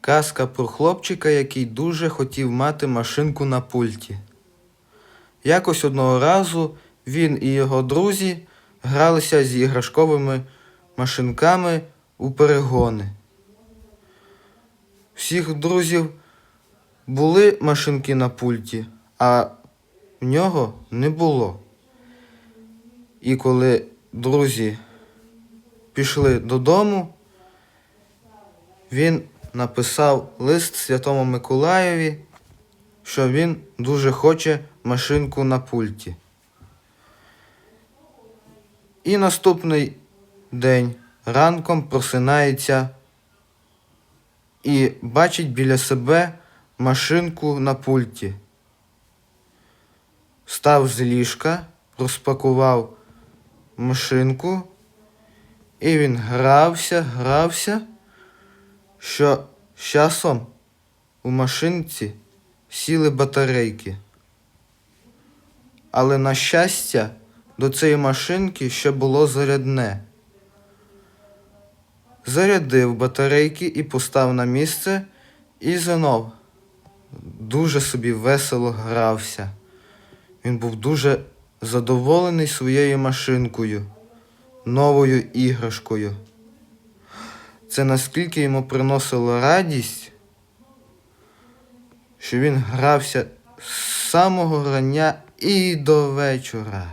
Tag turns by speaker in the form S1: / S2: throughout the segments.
S1: Казка про хлопчика, який дуже хотів мати машинку на пульті. Якось одного разу він і його друзі гралися з іграшковими машинками у перегони. Всіх друзів були машинки на пульті, а в нього не було. І коли друзі пішли додому, він написав лист Святому Миколаєві, що він дуже хоче машинку на пульті. І наступний день ранком просинається і бачить біля себе машинку на пульті. Став з ліжка, розпакував машинку, і він грався, грався, що з часом у машинці сіли батарейки. Але на щастя, до цієї машинки ще було зарядне. Зарядив батарейки і постав на місце, і знов дуже собі весело грався. Він був дуже задоволений своєю машинкою, новою іграшкою. Це наскільки йому приносило радість, що він грався з самого рання і до вечора.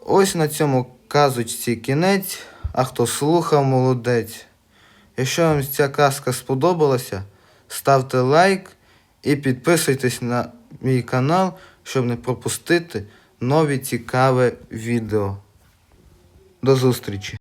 S1: Ось на цьому казочці кінець, а хто слухав, молодець. Якщо вам ця казка сподобалася, ставте лайк і підписуйтесь на мій канал, щоб не пропустити нові цікаві відео. До зустрічі!